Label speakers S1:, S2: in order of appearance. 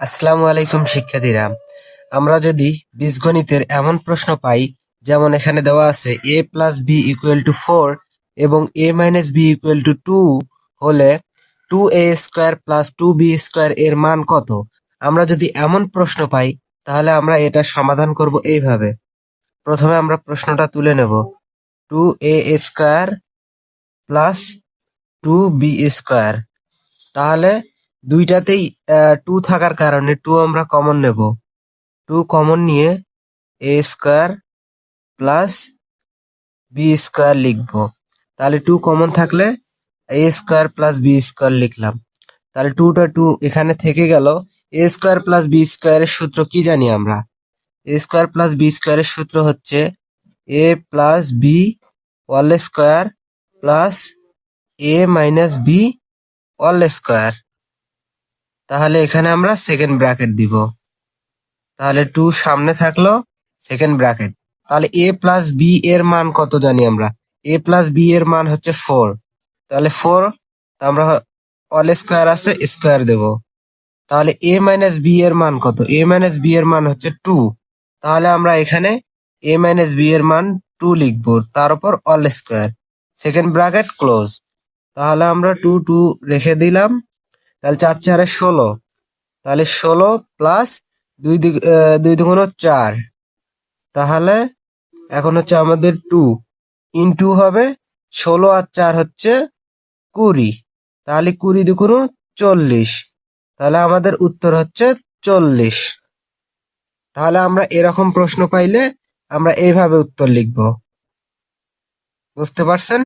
S1: আসসালামু আলাইকুম শিক্ষার্থীরা। আমরা যদি বীজগণিতের এমন প্রশ্ন পাই, যেমন এখানে দেওয়া আছে A plus B equal to four এবং A minus B equal to two হলে two A square plus two B square এর মান কত? আমরা যদি এমন প্রশ্ন পাই, তাহলে আমরা এটা সমাধান করব এইভাবে। প্রথমে আমরা প্রশ্নটা তুলে নেব। Two A square plus two B square তাহলে দুইটাতেই টু থাকার কারণে টু আমরা কমন নেব। টু কমন নিয়ে A square plus B square লিখব। তাহলে টু কমন থাকলে A square plus B square লিখলাম। তাহলে টুটা টু এখানে থেকে গেল। এ স্কোয়ার প্লাস বি স্কোয়ারের সূত্র কি জানি আমরা? এ স্কোয়ার প্লাস বি স্কোয়ারের সূত্র হচ্ছে A plus B whole square plus A minus B whole square তাহলে এখানে আমরা সেকেন্ড ব্র্যাকেট দিব। তাহলে টু সামনে থাকল সেকেন্ড ব্র্যাকেট তাহলে এ প্লাস বি এর মান কত জানি আমরা? এ প্লাস বি এর মান হচ্ছে ফোর তাহলে ফোর আমরা অল স্কোয়ার আছে স্কোয়ার দেব। তাহলে এ মাইনাস বি এর মান কত? এ মাইনাস বি এর মান হচ্ছে টু তাহলে আমরা এখানে এ মাইনাস বি এর মান টু লিখব, তার উপর whole square second bracket close তাহলে আমরা টু টু রেখে দিলাম। তাহলে চার চারে ষোলো। তাহলে ষোলো প্লাস দুই দুই দুগুণ চার। তাহলে এখন হচ্ছে আমাদের টু ইনটু হবে ষোলো আর চার হচ্ছে কুড়ি। তাহলে কুড়ি দুগুণ চল্লিশ। তাহলে আমাদের উত্তর হচ্ছে চল্লিশ। তাহলে আমরা এরকম প্রশ্ন পাইলে আমরা এইভাবে উত্তর লিখব। বুঝতে পারছেন?